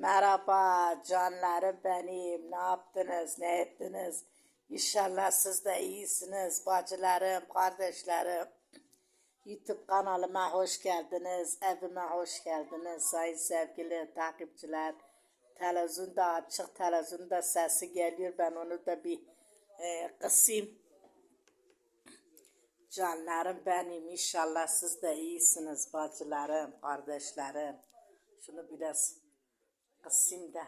Merhaba canlarım benim. Ne yaptınız? Ne ettiniz? İnşallah siz de iyisiniz. Bacılarım, kardeşlerim. YouTube kanalıma hoş geldiniz. Evime hoş geldiniz. Sayın sevgili takipçiler. Televizyonda açık. Televizyonda sesi geliyor. Ben onu da bir e, kısayım. Canlarım benim. İnşallah siz de iyisiniz. Bacılarım, kardeşlerim. Şunu biraz kısayım da.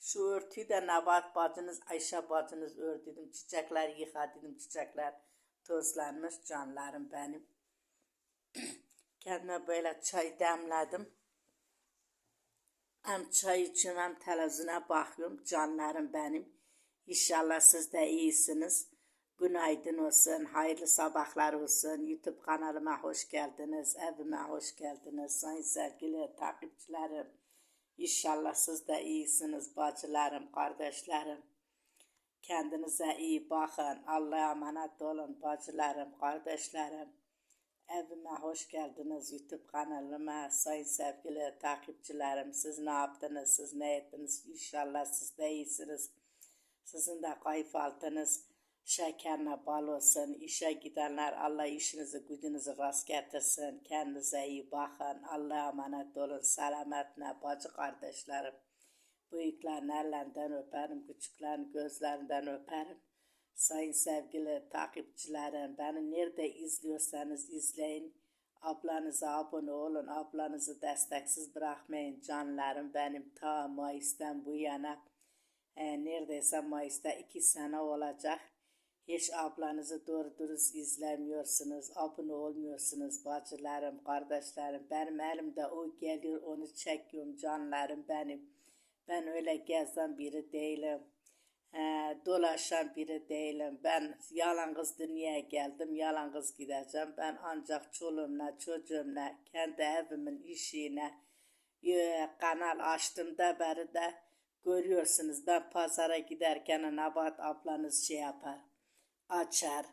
Şu örtüyü de Nabat bacınız, Ayşe bacınız ördüydüm. Çiçekler yıkadım, çiçekler tozlanmış canlarım benim. Kendime böyle çay demledim. Hem çay içiyorum hem televizyona bakıyorum canlarım benim. İnşallah siz de iyisiniz. Günaydın olsun, hayırlı sabahlar olsun. YouTube kanalıma hoş geldiniz, evime hoş geldiniz. Sayın sevgili takipçilerim. İnşallah siz de iyisiniz bacılarım, kardeşlerim. Kendinize iyi bakın. Allah'a emanet olun bacılarım, kardeşlerim. Evime hoş geldiniz YouTube kanalıma. Sayın sevgili takipçilerim siz ne yaptınız, siz ne ettiniz? İnşallah siz de iyisiniz. Sizin de kayıf altınız şekerle bal olsun. İşe gidenler Allah işinizi gücünüzü rast getirsin. Kendinize iyi bakın. Allah'a emanet olun. Selametle bacı kardeşlerim. Büyüklerin ellerinden öperim. Küçüklerin gözlerinden öperim. Sayın sevgili takipçilerim beni nerede izliyorsanız izleyin. Ablanıza abone olun. Ablanızı desteksiz bırakmayın canlarım benim ta Mayıs'tan bu yana. E, neredeyse Mayıs'ta iki sene olacak. Hiç ablanızı doğru dürüst izlemiyorsunuz, abone olmuyorsunuz bacılarım, kardeşlerim. Benim elimde o geliyor, onu çekiyorum canlarım benim. Ben öyle gezen biri değilim. He, dolaşan biri değilim. Ben yalnız dünyaya geldim, yalnız gideceğim. Ben ancak çoluğumla, çocuğumla, kendi evimin işine, e, kanal açtığımda beri de görüyorsunuz. Ben pazara giderken Nabat ablanız şey yapar açar,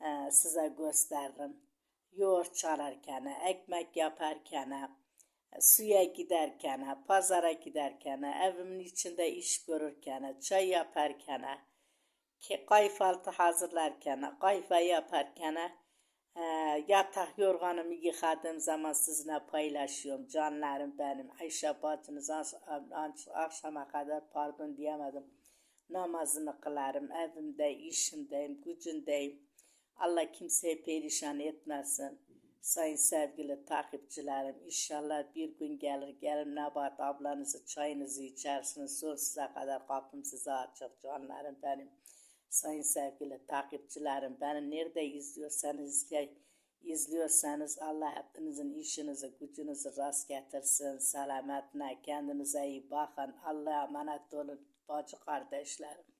e, size gösteririm. Yoğurt çalarken, ekmek yaparken, suya giderken, pazara giderken, evimin içinde iş görürken, çay yaparken, ki kayfaltı hazırlarken, kayfa yaparken, e, yatak yorganımı yıkadığım zaman sizinle paylaşıyorum. Canlarım benim. Ayşe bacınız akşama kadar pardon diyemedim namazını kılarım, evimde, işimdeyim, gücündeyim. Allah kimseyi perişan etmesin. Sayın sevgili takipçilerim, inşallah bir gün gelir, gelin Nebat ablanızı, çayınızı içersiniz, sonsuza kadar kapım size açık canlarım benim. Sayın sevgili takipçilerim, beni nerede izliyorsanız izliyorsanız Allah hepinizin işinizi, gücünüzü rast getirsin. Selametle kendinize iyi bakın. Allah'a emanet olun bacı kardeşlerim.